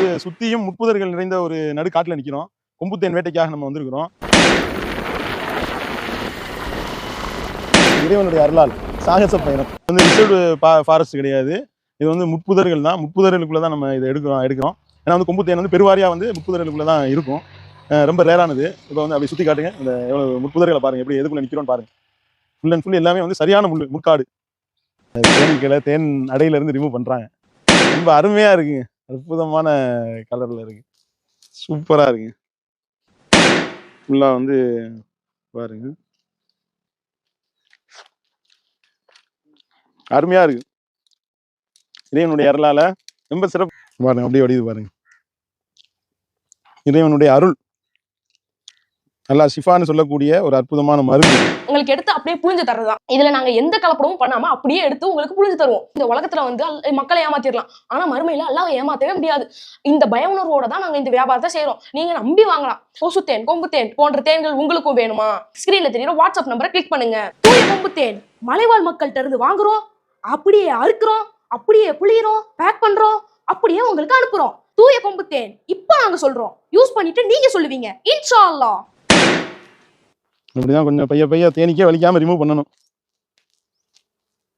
வந்து சுத்தியும் முட்புதர்கள் நிறைந்த ஒரு நடுக்காட்டுல நிக்கிறோம். கொம்புத்தேன் வேட்டைக்காக நம்ம வந்திருக்கிறோம். இறைவனுடைய அருளால் சாகச பயணம். வந்து ரிசர்வ்டு ஃபாரஸ்ட் கிடையாது. இது வந்து முட்புதர்கள் தான். முட்புதர்களுக்குள்ள தான் நம்ம இதை எடுக்கிறோம் எடுக்கிறோம். ஏன்னா வந்து கொம்புத்தேன் வந்து பெருவாரியா வந்து முட்புதர்களுக்குள்ள தான் இருக்கும். ரொம்ப ரேரானது. இப்போ வந்து அப்படி சுத்தி காட்டுங்க. இந்த எவ்வளவு முட்புதர்களை பாருங்க. எப்படி எதுக்குள்ள நிக்கிறோம்னு பாருங்க. ஃபுல் அண்ட் ஃபுல் எல்லாமே வந்து சரியான முள் முட்காடு தேன் கிளை தேன் அடையில இருந்து ரிமூவ் பண்றாங்க. ரொம்ப அருமையாக இருக்குங்க. அற்புதமான கலரில் இருக்கு. சூப்பராக இருக்குங்க ஃபுல்லாக வந்து பாருங்க. அருமையாக இருக்கு. இறைவனுடைய அருளால் ரொம்ப சிறப்பு. பாருங்க அப்படியே வடிது பாருங்க. இறைவனுடைய அருள். நல்லா சிஃபான்னு சொல்லக்கூடிய ஒரு அற்புதமான மருந்து. உங்களுக்கு எடுத்து அப்படியே புழிஞ்சு தர்றதுதான். இதுல நாங்க எந்த கலப்படமும் பண்ணாம அப்படியே எடுத்து உங்களுக்கு புழிஞ்சு தருவோம். இந்த உலகத்துல வந்து மக்களை ஏமாத்திடலாம் ஆனா மறுமையில எல்லாம் ஏமாத்தவே முடியாது. இந்த பய உணர்வோட தான் நாங்க இந்த வியாபாரத்தை செய்யறோம் நீங்க நம்பி வாங்கலாம். கொசு தேன் கொம்பு தேன் போன்ற தேன்கள் உங்களுக்கும் வேணுமா? ஸ்கிரீன்ல தெரியுற வாட்ஸ்அப் நம்பரை கிளிக் பண்ணுங்க. தூய கொம்பு தேன் மலைவாழ் மக்கள்கிட்ட இருந்து வாங்குறோம். அப்படியே அறுக்கிறோம். அப்படியே புளியறோம் பேக் பண்றோம். அப்படியே உங்களுக்கு அனுப்புறோம். தூய கொம்பு தேன் இப்போ நாங்க சொல்றோம். யூஸ் பண்ணிட்டு நீங்க சொல்லுவீங்க. இன்ஷா இப்படி தான் கொஞ்சம் பைய பைய தேனிக்கே வலிக்காம ரிமூவ் பண்ணணும்.